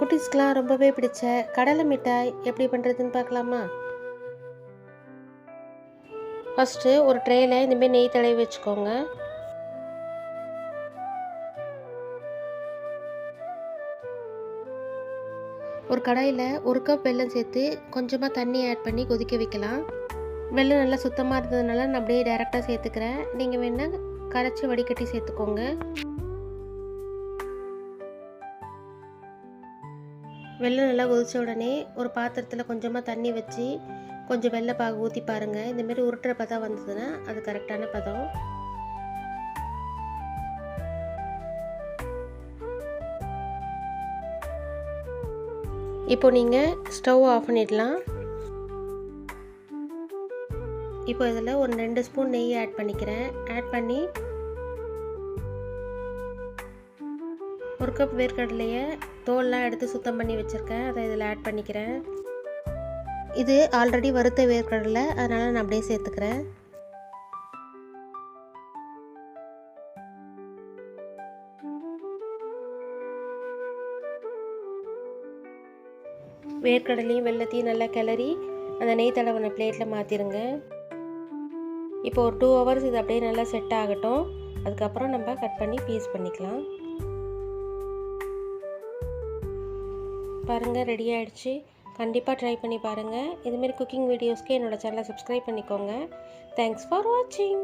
குட்டீஸ்க்கெலாம் ரொம்பவே பிடிச்ச கடலை மிட்டாய் எப்படி பண்ணுறதுன்னு பார்க்கலாமா? ஃபஸ்ட்டு ஒரு ட்ரேயில் இந்தமாரி நெய் தடவி வச்சுக்கோங்க. ஒரு கடாயில் ஒரு கப் வெல்லம் சேர்த்து கொஞ்சமாக தண்ணி ஆட் பண்ணி கொதிக்க வைக்கலாம். வெள்ளம் நல்லா சுத்தமாக இருந்ததுனால நான் அப்படியே டேரெக்டாக சேர்த்துக்கிறேன். நீங்கள் வேணால் கரைச்சி வடிகட்டி சேர்த்துக்கோங்க. வெள்ளம் நல்லா கொதித்த உடனே ஒரு பாத்திரத்தில் கொஞ்சமாக தண்ணி வச்சு கொஞ்சம் வெள்ளை பாகு ஊற்றி பாருங்கள் இந்தமாரி உருட்டுற பதம் வந்ததுன்னா அது கரெக்டான பதம். இப்போ நீங்கள் ஸ்டவ் ஆஃப் பண்ணிடலாம். இப்போ இதில் ஒரு ரெண்டு ஸ்பூன் நெய் ஆட் பண்ணிக்கிறேன். ஆட் பண்ணி ஒரு கப் வேர்க்கடலையை தோல்லாம் எடுத்து சுத்தம் பண்ணி வச்சுருக்கேன். அதை இதில் ஆட் பண்ணிக்கிறேன். இது ஆல்ரெடி வறுத்த வேர்க்கடலை. அதனால் நான் அப்படியே சேர்த்துக்கிறேன். வேர்க்கடலையும் வெள்ளத்தையும் நல்லா கிளறி அந்த நெய் தடவின பிளேட்டில் மாற்றிடுங்க இப்போ ஒரு டூ ஹவர்ஸ் இது அப்படியே நல்லா செட் ஆகட்டும். அதுக்கப்புறம் நம்ம கட் பண்ணி பீஸ் பண்ணிக்கலாம். பாருங்கள் ரெடி ஆகிடுச்சு கண்டிப்பாக ட்ரை பண்ணி பாருங்கள் இதுமாரி குக்கிங் வீடியோஸ்க்கு என்னோடய சேனலை சப்ஸ்கிரைப் பண்ணிக்கோங்க. தேங்க்ஸ் ஃபார் வாட்சிங்